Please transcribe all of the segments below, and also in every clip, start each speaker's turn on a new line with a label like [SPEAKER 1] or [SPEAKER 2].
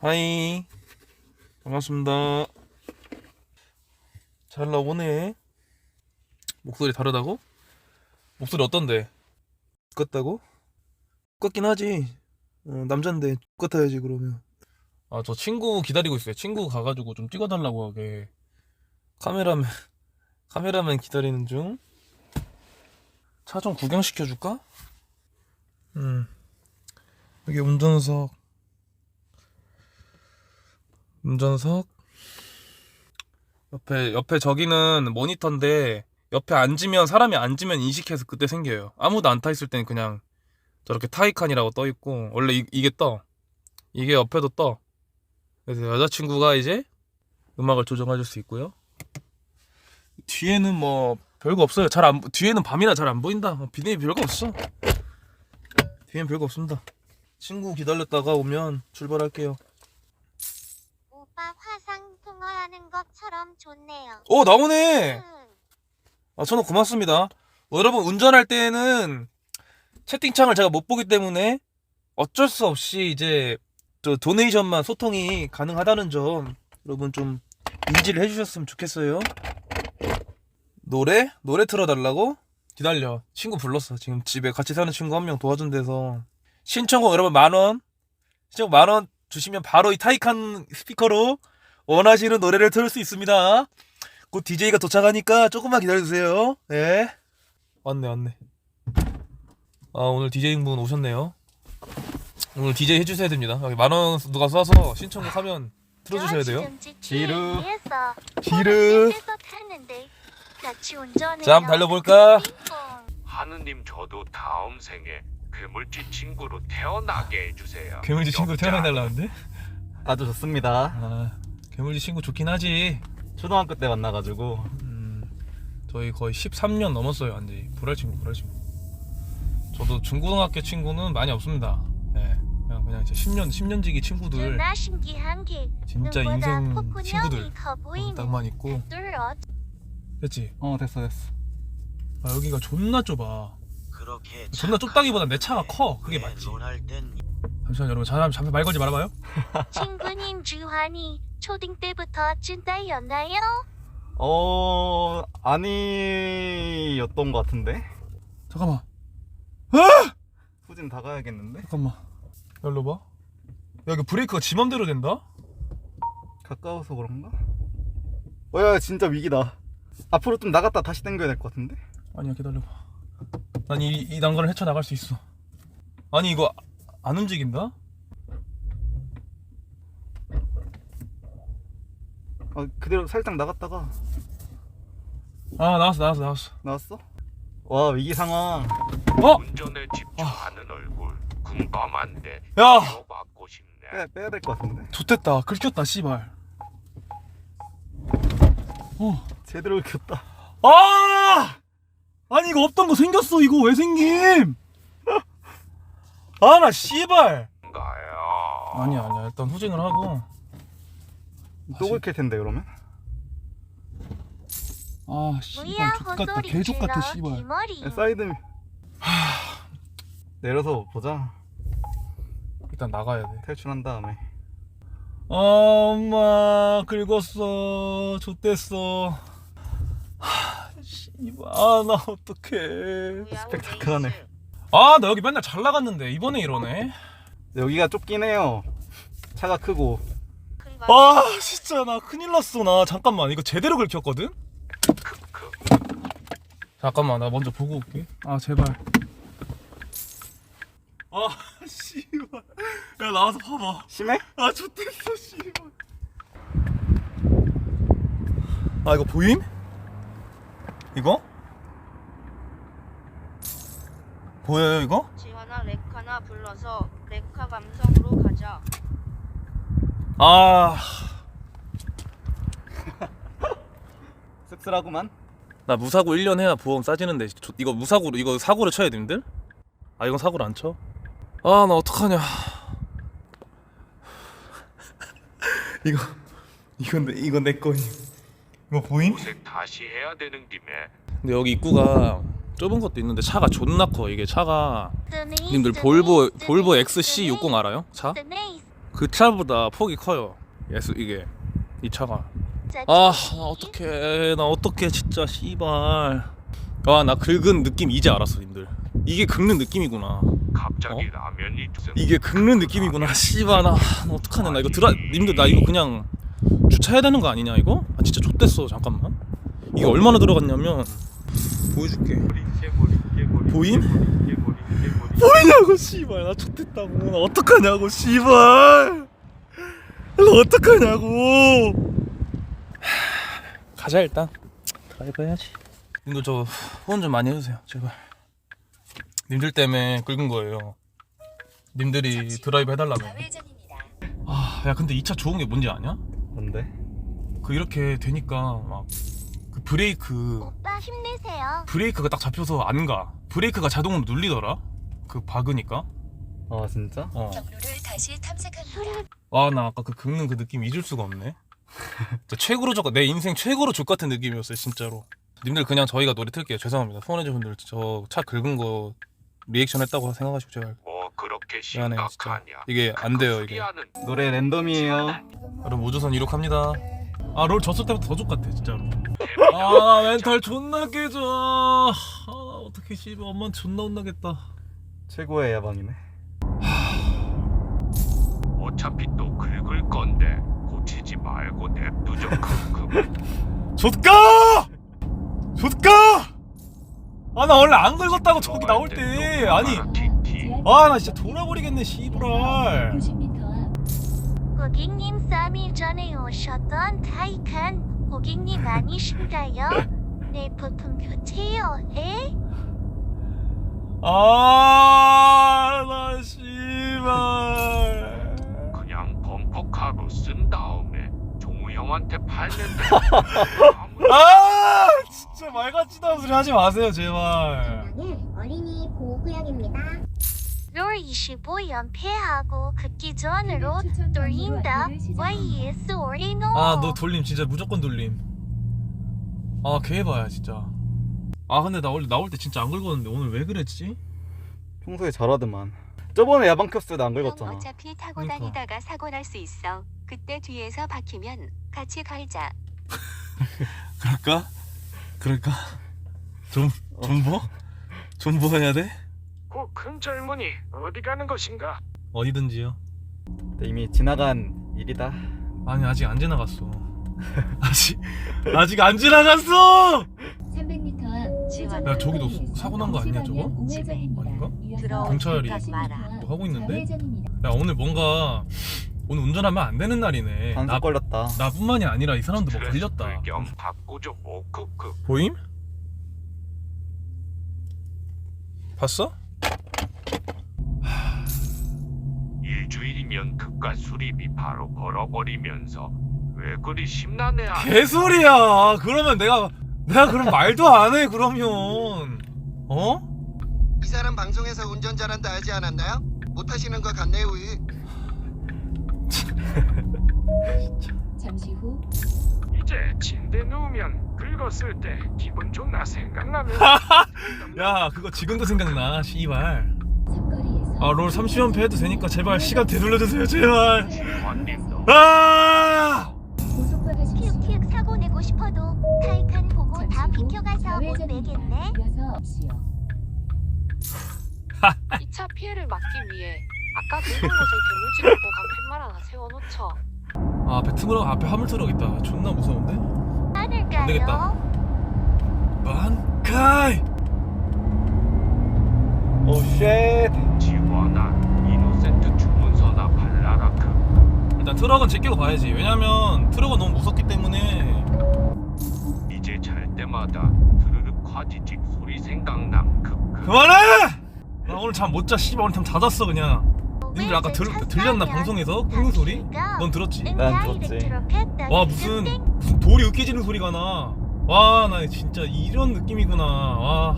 [SPEAKER 1] 하이. 반갑습니다. 잘 나오네. 목소리 다르다고? 목소리 어떤데? 똑같다고? 똑같긴 하지. 어, 남잔데 똑같아야지 그러면. 아 저 친구 기다리고 있어요. 친구 가가지고 좀 찍어달라고 하게. 카메라맨 카메라맨 기다리는 중. 차 좀 구경시켜줄까? 음. 여기 운전석 운전석 옆에 옆에 저기는 모니터인데 옆에 앉으면 사람이 앉으면 인식해서 그때 생겨요. 아무도 안 타 있을 때는 그냥 저렇게 타이칸이라고 떠 있고 원래 이, 이게 떠 이게 옆에도 떠 그래서 여자친구가 이제 음악을 조정해줄 수 있고요. 뒤에는 뭐 별거 없어요. 잘 안 뒤에는 밤이라 잘 안 보인다. 어, 비대면 별거 없어. 뒤엔 별거 없습니다. 친구 기다렸다가 오면 출발할게요.
[SPEAKER 2] 것처럼 좋네요.
[SPEAKER 1] 오 나오네.
[SPEAKER 2] 음,
[SPEAKER 1] 아, 저는 고맙습니다. 어, 여러분, 운전할 때는 채팅창을 제가 못 보기 때문에 어쩔 수 없이 이제 저 도네이션만 소통이 가능하다는 점 여러분 좀 인지를 해주셨으면 좋겠어요. 노래? 노래 틀어달라고? 기다려. 친구 불렀어. 지금 집에 같이 사는 친구 한 명 도와준 데서. 신청곡 여러분 만원. 신청곡 만원 주시면 바로 이 타이칸 스피커로 원하시는 노래를 틀을 수 있습니다. 곧 DJ가 도착하니까 조금만 기다려주세요. 예. 왔네, 왔네. 아, 오늘 DJ분 오셨네요. 오늘 DJ 해주셔야 됩니다. 여기 만원 누가 쏴서 신청곡 하면 틀어주셔야 돼요.
[SPEAKER 2] 지루.
[SPEAKER 1] 지루. 자, 한번 달려볼까?
[SPEAKER 3] 하느님 저도 다음 생에 괴물쥐 친구로 태어나게 해주세요.
[SPEAKER 1] 괴물지 친구. 태어나달라는데?
[SPEAKER 4] 아주 좋습니다.
[SPEAKER 1] 아, 괴물지 친구 좋긴 하지.
[SPEAKER 4] 초등학교 때 만나가지고
[SPEAKER 1] 음, 저희 거의 13년 넘었어요, 완전히. 불알 친구, 불알 친구. 저도 중고등학교 친구는 많이 없습니다. 예. 그냥, 그냥 이제 10년, 10년지기 친구들.
[SPEAKER 2] 존나 신기한 게
[SPEAKER 1] 진짜
[SPEAKER 2] 눈보다
[SPEAKER 1] 인생 친구들
[SPEAKER 2] 커 보이는
[SPEAKER 1] 딱만 있고 됐지?
[SPEAKER 4] 어 됐어 됐어.
[SPEAKER 1] 아 여기가 존나 좁아
[SPEAKER 5] 그렇게
[SPEAKER 1] 존나 좁다기보단 내 차가 커 그게 맞지
[SPEAKER 5] 땐
[SPEAKER 1] 잠시만 여러분 잠깐 잠깐 말 걸지 말아봐요
[SPEAKER 2] 친구님 주환이 초딩 때부터 찐따였나요?
[SPEAKER 4] 어 아니였던 것 같은데.
[SPEAKER 1] 잠깐만
[SPEAKER 4] 후진 다 가야겠는데.
[SPEAKER 1] 잠깐만 열로 봐 야, 이거 브레이크가 지 맘대로 된다?
[SPEAKER 4] 가까워서 그런가? 어야 진짜 위기다. 앞으로 좀 나갔다 다시 당겨야 될 것 같은데.
[SPEAKER 1] 아니야 기다려봐 난 이 이 난간을 헤쳐나갈 수 있어 아니 이거 안 움직인다?
[SPEAKER 4] 아 그대로 살짝 나갔다가
[SPEAKER 1] 아 나왔어 나왔어 나왔어
[SPEAKER 4] 나왔어? 와 위기 상황.
[SPEAKER 1] 어?
[SPEAKER 3] 운전에 집중하는 얼굴 궁금한데
[SPEAKER 1] 야
[SPEAKER 3] 이거 받고 싶네.
[SPEAKER 4] 빼 빼야 될 것 같은데.
[SPEAKER 1] 좋됐다 긁혔다 씨발 어
[SPEAKER 4] 제대로 켰다.
[SPEAKER 1] 아! 아니 이거 없던 거 생겼어 이거 왜 생김? 아 나 씨발
[SPEAKER 3] 가요.
[SPEAKER 1] 아니야 아니야 일단 후진을 하고
[SPEAKER 4] 또 긁힐 텐데 그러면.
[SPEAKER 1] 아
[SPEAKER 2] 뭐야
[SPEAKER 1] 씨발 족같다
[SPEAKER 2] 헛소리
[SPEAKER 1] 개족같아
[SPEAKER 2] 질러
[SPEAKER 1] 씨발
[SPEAKER 2] 기머리
[SPEAKER 4] 사이드. 내려서 보자.
[SPEAKER 1] 일단 나가야 돼
[SPEAKER 4] 탈출한 다음에.
[SPEAKER 1] 아, 엄마 긁었어 좆됐어 하, 씨발 아나 어떡해
[SPEAKER 4] 스펙타클하네.
[SPEAKER 1] 아나 여기 맨날 잘 나갔는데 이번에 이러네
[SPEAKER 4] 여기가 좁긴 해요. 차가 크고.
[SPEAKER 1] 아 진짜 나 큰일 났어 나 잠깐만 이거 제대로 긁혔거든? 잠깐만 나 먼저 보고 올게 아 제발 아 씨발 야 나와서 봐봐
[SPEAKER 4] 심해?
[SPEAKER 1] 아 좋댔어 씨발 아 이거 보임? 이거? 보여요 이거?
[SPEAKER 6] 지하나 레카나 불러서 레카 감성으로 가자.
[SPEAKER 1] 아
[SPEAKER 4] 씁쓸하구만.
[SPEAKER 1] 나 무사고 1년 해야 보험 싸지는데 저- 이거 무사고로 이거 사고를 쳐야 되는데? 아 이건 사고를 안 쳐? 아 나 어떡하냐 이거 이건 내 이건 내 거임 이거 보임?
[SPEAKER 3] 도색 다시 해야 되는 김에
[SPEAKER 1] 근데 여기 입구가 좁은 것도 있는데 차가 존나 커 이게 차가 님들 볼보 볼보
[SPEAKER 2] 뜨네이스,
[SPEAKER 1] XC60 알아요? 차? 그 차보다 폭이 커요. 예수 이게 이 차가.
[SPEAKER 2] 在
[SPEAKER 1] 아, 나 어떡해. 나 어떡해, 진짜, 씨발. 아, 나 긁은 느낌 이제 알았어, 님들. 이게 긁는 느낌이구나.
[SPEAKER 3] 갑자기
[SPEAKER 1] 어?
[SPEAKER 3] 라면이
[SPEAKER 1] 이게 긁는 느낌이구나. 씨발, 나, 나 어떡하냐. 나 이거 드라, 님들, 나 이거 그냥 주차해야 되는 거 아니냐, 이거? 아, 진짜 좆됐어, 잠깐만. 이게 얼마나 들어갔냐면, 보여줄게. 보임? 보이냐고, 씨발. 나 좆됐다고. 나 어떡하냐고, 씨발. 나 어떡하냐고. 가자 일단 드라이브 해야지 님들 저 후원 좀 많이 해주세요 제발 님들 때문에 긁은 거예요 님들이 드라이브 해달라며 아야 근데 이 차 좋은 게 뭔지 아냐?
[SPEAKER 4] 뭔데?
[SPEAKER 1] 그 이렇게 되니까 막 그 브레이크
[SPEAKER 2] 오빠 힘내세요.
[SPEAKER 1] 브레이크가 딱 잡혀서 안가 브레이크가 자동으로 눌리더라 그 박으니까?
[SPEAKER 4] 아 진짜?
[SPEAKER 1] 어.
[SPEAKER 5] 경로를 다시 탐색합니다.
[SPEAKER 1] 와나 아까 그 긁는 그 느낌 잊을 수가 없네. 진짜 최고로 좋내 인생 최고로 족 같은 느낌이었어요 진짜로. 님들 그냥 저희가 노래 틀게요. 죄송합니다. 후원해준 분들 저 차 긁은 거 리액션 했다고 생각하시고 제발
[SPEAKER 3] 뭐 그렇게
[SPEAKER 1] 진짜.
[SPEAKER 3] 심각하냐?
[SPEAKER 1] 이게 안 돼요 이게.
[SPEAKER 4] 노래 랜덤이에요.
[SPEAKER 1] 여러분 우주선 이륙합니다. 아 롤 졌을 때부터 더족 같아 진짜로. 아 멘탈 존나 깨져. 아 어떻게 씨발 엄마는 존나 혼나겠다
[SPEAKER 4] 최고의 야방이네
[SPEAKER 3] 어차피 또 긁을 건데 고치지 말고 냅두죠. 그
[SPEAKER 1] 좆가! 좆가! 아나 원래 안 긁었다고 저기 나올 때 아니 아 나 진짜 돌아버리겠네 씨부랄
[SPEAKER 2] 고객님 3일 전에 오셨던 타이칸 고객님 아니신가요? 네 부품 교체요 해?
[SPEAKER 1] 아나 씨발.
[SPEAKER 3] 그냥 범퍼카로 쓴 다음에 종우 형한테 팔는데
[SPEAKER 1] 아 진짜 말 같지도 않은 소리 하지 마세요 제발.
[SPEAKER 7] 어린이 보호구역입니다.
[SPEAKER 2] 롤25 연패하고 급기전으로 돌린다. YES 오리노
[SPEAKER 1] 아너 돌림 진짜 무조건 돌림. 아 개봐야 진짜 아 근데 나 원래 나올 때 진짜 안 긁었는데 오늘 왜 그랬지?
[SPEAKER 4] 평소에 잘하더만 저번에 야방 켰을 때안 긁었잖아
[SPEAKER 5] 어차피 타고
[SPEAKER 1] 그러니까.
[SPEAKER 5] 다니다가 사고 날 수 있어. 그때 뒤에서 박히면 같이 갈자.
[SPEAKER 1] 그럴까? 그럴까? 좀, 존버? 존버 해야 돼?
[SPEAKER 3] 그 큰 젊은이 어디 가는 것인가?
[SPEAKER 1] 어디든지요
[SPEAKER 4] 근데 이미 지나간 일이다
[SPEAKER 1] 아니 아직 안 지나갔어 아직 아직 안 지나갔어
[SPEAKER 7] 300m 앞
[SPEAKER 1] 야, 저기도 사고 난 거 아니야, 저거? 아닌가? 경찰이 뭐 하고 있는데? 야 오늘 뭔가 오늘 운전하면 안 되는 날이네.
[SPEAKER 4] 단속
[SPEAKER 1] 나,
[SPEAKER 4] 걸렸다.
[SPEAKER 1] 나뿐만이 아니라 이 사람도 뭐 걸렸다.
[SPEAKER 3] 겸 바꾸죠 뭐 크크.
[SPEAKER 1] 보임? 봤어?
[SPEAKER 3] 일주일이면 그깟 수리비 바로 벌어버리면서 왜 그리 심란해 아.
[SPEAKER 1] 개소리야! 그러면 내가 내가 그럼 말도 안 해 그러면 어?
[SPEAKER 8] 이 사람 방송에서 운전 잘한다 하지 않았나요? 못하시는 것 같네요. 이.
[SPEAKER 7] 잠시 후
[SPEAKER 3] 이제 침대 누우면 긁었을 때 기분 좋나 생각나면
[SPEAKER 1] 야 그거 지금도 생각나 씨발
[SPEAKER 7] 삼거리에서
[SPEAKER 1] 아 롤 30연패 해도 되니까 제발 시간 되돌려주세요 제발 아
[SPEAKER 9] 피해를 막기 위해 아까 긁은 곳에 개물질하고 간 팻말 하나 세워놓죠.
[SPEAKER 1] 아, 트럭 앞에 화물 트럭 있다. 존나 무서운데?
[SPEAKER 2] 하늘까요?
[SPEAKER 1] 되겠다. 만카이!
[SPEAKER 4] 오쉣.
[SPEAKER 3] 지원아 이노센트 주문서나 발라라 그
[SPEAKER 1] 일단 트럭은 제끼고 가야지. 왜냐면 트럭은 너무 무섭기 때문에.
[SPEAKER 3] 이제 잘 때마다 드르륵 화지직 소리 생각남. 크크.
[SPEAKER 1] 그만해 나 오늘 잠 못 자. 씨발 오늘 잠다 잤어 그냥. 님들 아까 들, 들렸나 방송에서? 끙끙 소리? 넌 들었지?
[SPEAKER 4] 난 들었지.
[SPEAKER 1] 와 무슨 무슨 돌이 으깨지는 소리가 나 와 나 진짜 이런 느낌이구나. 와.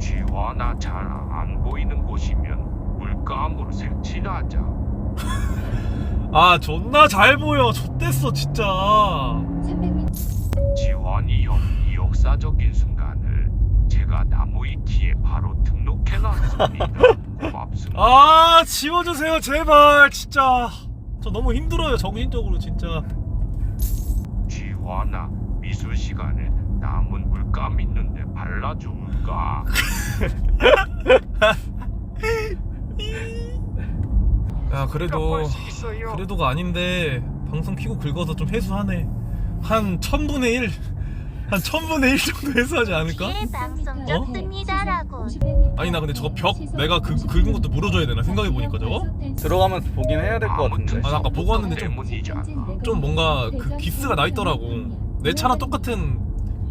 [SPEAKER 3] 지원아 잘 안 보이는 곳이면 물감으로 색칠하자.
[SPEAKER 1] 아 존나 잘 보여. 좆됐어 진짜.
[SPEAKER 7] 300m
[SPEAKER 3] 지원이 형이 역사적인 순간을 제가 나무 위키에 바로 등 록해놨습니다 고맙습니다.
[SPEAKER 1] 아 지워주세요 제발. 진짜. 저 너무 힘들어요 정신적으로 진짜.
[SPEAKER 3] 지환아 미술 시간에 남은 물감 있는데 발라줄까?
[SPEAKER 1] 야 그래도 그래도가 아닌데 방송 키고 긁어서 좀 해소하네. 한 천분의 일, 한 천분의 일 정도 해소하지 않을까?
[SPEAKER 2] 예 방송 좋습니다라고.
[SPEAKER 1] 아니 나 근데 저거 벽 내가 그 긁은 것도 물어줘야 되나? 생각해 보니까 저거?
[SPEAKER 4] 들어가면서 보긴 해야 될 것 같은데.
[SPEAKER 1] 아, 나 아까 보고 왔는데 좀-. 좀 뭔가 그 기스가 나 있더라고. 내 차랑 똑같은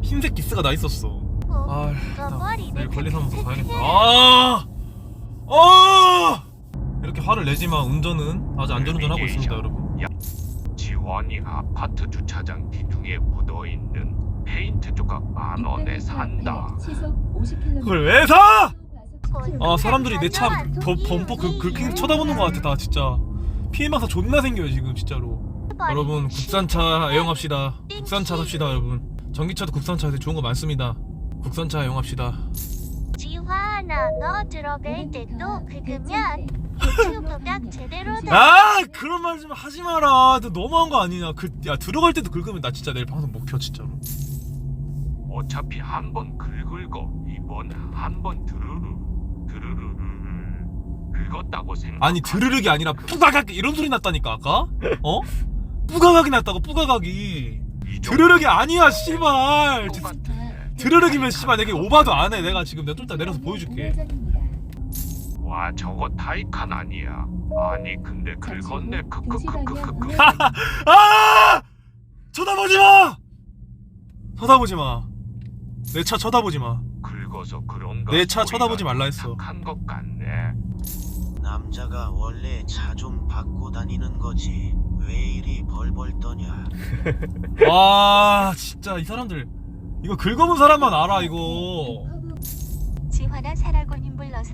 [SPEAKER 1] 흰색 기스가 나 있었어. 아 나 내일 관리사무소 가야겠다. 아! 아! 이렇게 화를 내지만 운전은. 아주 안전운전하고 있습니다 여러분.
[SPEAKER 3] 지환이 아파트 주차장 기둥에 묻어있는 페인트 조각 만 원에 산다.
[SPEAKER 1] 그걸 왜 사! 아 사람들이 내 차 범퍼 그 긁히는 쳐다보는 것 같아 다 진짜. 피해망사 존나 생겨요 지금 진짜로. 여러분 국산차 애용합시다. 국산차 삽시다 여러분. 전기차도 국산차 되게 좋은 거 많습니다. 국산차 애용합시다.
[SPEAKER 2] 지화나 너 들어갈 때도 긁으면 유튜브 각 제대로
[SPEAKER 1] 아 그런 말 좀 하지 마라. 너 너무한 거 아니냐. 그, 야 들어갈 때도 긁으면 나 진짜 내일 방송 못 켜 진짜로
[SPEAKER 3] 어차피 한 번 긁을 거 이번 한 번 드르르 드르르르 긁었다고 생각.
[SPEAKER 1] 아니 드르륵이 아니라 뿌가각 이런 소리 났다니까 아까 어? 뿌가각이 났다고 뿌가각이 드르륵이 아니야 씨발 드르륵이면 씨발 내게 오바도 안 해 내가 지금 내가 좀 이따 내려서 보여줄게
[SPEAKER 3] 와 저거 타이칸 아니야. 아니 근데 긁었네 크크크크크크.
[SPEAKER 1] 아! 쳐다보지 마! 쳐다보지 마. 내 차 쳐다보지 마.
[SPEAKER 3] 긁어서 그런가.
[SPEAKER 1] 내 차 쳐다보지 말라 했어.
[SPEAKER 3] 한것 같네.
[SPEAKER 10] 남자가 원래 차좀 바꿔 다니는 거지 왜 이리 벌벌 떠냐
[SPEAKER 1] 아, 진짜 이 사람들 이거 긁어본 사람만 알아 이거.
[SPEAKER 5] 지화나 사라고님 불러서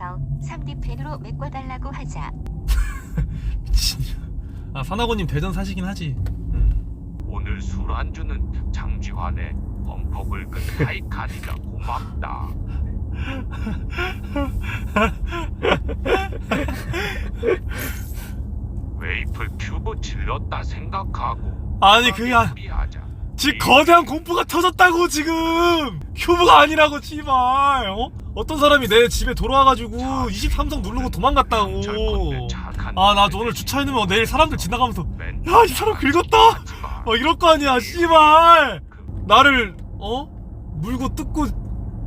[SPEAKER 5] 3D 펜으로 메꿔달라고 하자.
[SPEAKER 1] 미친. 아, 사나고님 대전 사시긴 하지. 음.
[SPEAKER 3] 오늘 술 안주는 장지환의 범퍼 긁은 타이칸이다 고맙다. 웨이플 큐브 질렀다 생각하고
[SPEAKER 1] 아니 그게 아,
[SPEAKER 3] 우리하자.
[SPEAKER 1] 지금 거대한 공포가 터졌다고 지금. 큐브가 아니라고 씨발. 어? 어떤 사람이 내 집에 돌아와가지고 23성 누르고 도망갔다고. 아, 나 오늘 주차해놓으면 내일 사람들 지나가면서 야, 이 사람 긁었다. 어 이럴 거 아니야 씨발 나를 어? 물고 뜯고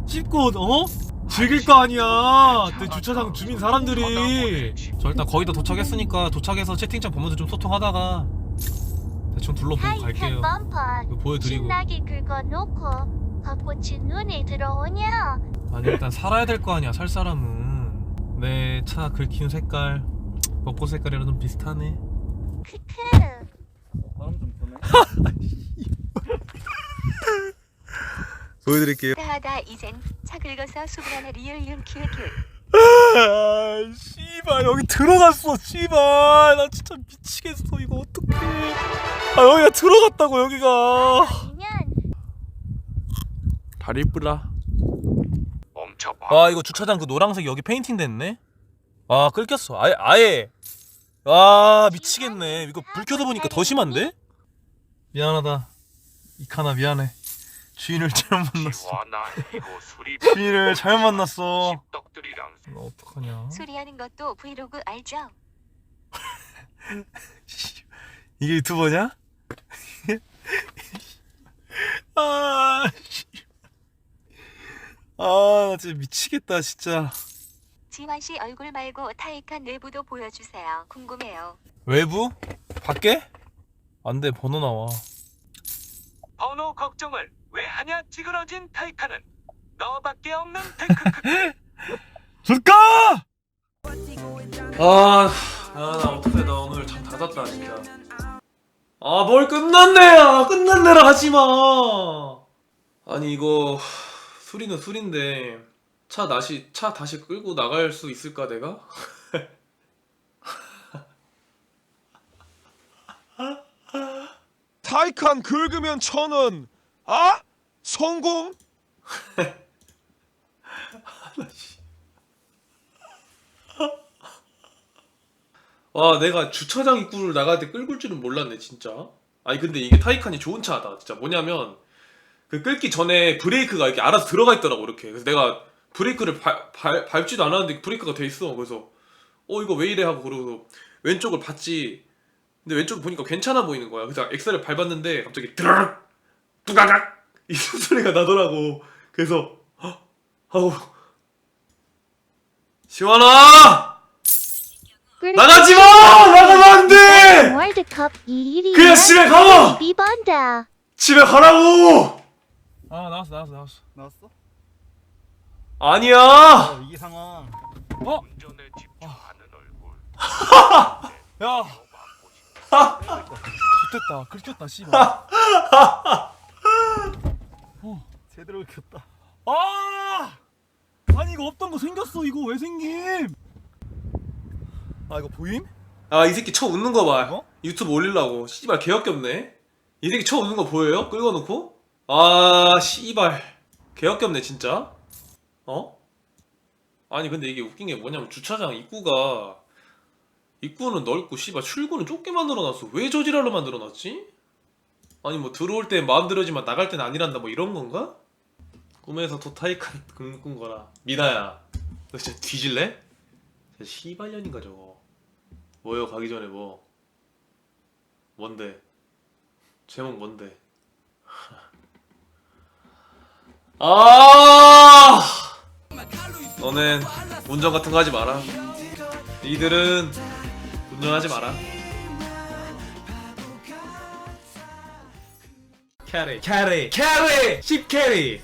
[SPEAKER 1] 씹고 어? 즐길 거 아니야. 내 주차장 주민 사람들이. 저 일단 거의 다 도착했으니까 도착해서 채팅창 보면서 좀 소통하다가 대충 둘러보고 갈게요.
[SPEAKER 2] 범퍼.
[SPEAKER 1] 이거 보여드리고.
[SPEAKER 2] 신나게 긁어놓고 벚꽃이 눈에 들어오냐?
[SPEAKER 1] 아니 일단 살아야 될 거 아니야 살 사람은. 내 차 긁힌 색깔 벚꽃 색깔이랑 좀 비슷하네.
[SPEAKER 2] 크크.
[SPEAKER 4] 바람 좀 부네.
[SPEAKER 1] 보여드릴게요.
[SPEAKER 5] 따하다 이젠 차 긁어서 수분하나 리얼 륨 큐큐.
[SPEAKER 1] 아, 씨발 여기 들어갔어 씨발. 나 진짜 미치겠어 이거 어떡해. 아 여기가 들어갔다고 여기가. 다리 이쁘라
[SPEAKER 3] 멈춰봐.
[SPEAKER 1] 아 이거 주차장 그 노란색 여기 페인팅 됐네? 아 끌겼어. 아예 아예. 와 미치겠네. 이거 불 켜서 보니까 더 심한데? 미안하다. 이카나 미안해 주인을 잘못 만났어 주인을 잘못 만났어 나 어떡하냐
[SPEAKER 5] 수리하는 것도 브이로그 알죠?
[SPEAKER 1] 이게 유튜버냐? 아, 씨. 아, 나 진짜 미치겠다, 진짜.
[SPEAKER 5] 지환 씨 얼굴 말고 타이칸 내부도 보여주세요. 궁금해요.
[SPEAKER 1] 외부? 밖에? 안 돼, 번호 나와.
[SPEAKER 3] 번호 걱정을 왜 하냐 찌그러진 타이칸은 너밖에 없는 테크크.
[SPEAKER 1] 줄까? 아, 아, 나 어떡해, 나 오늘 잠 다 잤다, 진짜. 아, 뭘 끝났네야! 끝났네라 하지 마! 아니, 이거, 술이는 술인데, 차 다시, 차 다시 끌고 나갈 수 있을까, 내가?
[SPEAKER 11] 타이칸 긁으면 천 원. 아? 성공?
[SPEAKER 1] 와 내가 주차장 입구를 나갈 때 끌고 줄은 몰랐네 진짜 아니 근데 이게 타이칸이 좋은 차다 진짜 뭐냐면 그 끌기 전에 브레이크가 이렇게 알아서 들어가 있더라고 이렇게 그래서 내가 브레이크를 밟, 밟, 밟지도 않았는데 브레이크가 돼 있어 그래서 어 이거 왜 이래 하고 그러고 왼쪽을 봤지 근데 왼쪽 보니까 괜찮아 보이는 거야. 그래서 엑셀을 밟았는데 갑자기 드르륵! 뚜가각 이 소리가 나더라고. 그래서 헉, 아우. 시원아! 나가지 마! 나가면 안 돼!
[SPEAKER 2] 월드컵 2일이
[SPEAKER 1] 그냥 집에 가
[SPEAKER 2] 비번다.
[SPEAKER 1] 집에 가라고! 아 나왔어 나왔어 나왔어.
[SPEAKER 4] 나왔어?
[SPEAKER 1] 아니야!
[SPEAKER 4] 어 위기 상황.
[SPEAKER 3] 운전에 집중하는 얼굴.
[SPEAKER 1] 야 좋됐다. 긁혔다 씨발.
[SPEAKER 4] 제대로 켰다.
[SPEAKER 1] 아! 아니 이거 없던 거 생겼어 이거. 왜 생김? 아 이거 보임? 아 이 새끼 쳐 웃는 거 봐.
[SPEAKER 4] 이거?
[SPEAKER 1] 유튜브 올리려고. 씨발 개역겹네. 이 새끼 쳐 웃는 거 보여요? 끌어놓고? 아 씨발. 개역겹네 진짜. 어? 아니 근데 이게 웃긴 게 뭐냐면 주차장 입구가 입구는 넓고 씨발 출구는 좁게 만들어놨어. 왜 저지랄로 만들어놨지? 아니 뭐 들어올 때 마음대로지만 나갈 땐 아니란다 뭐 이런 건가? 꿈에서 토타이칸 꾼 거라. 미나야 너 진짜 뒤질래? 진짜 시발년인가 저거. 뭐요 가기 전에 뭐. 뭔데? 제목 뭔데? 아! 너넨 운전 같은 거 하지 마라. 이들은 운전하지 마라. 캐리. 캐리. 캐리. 10 캐리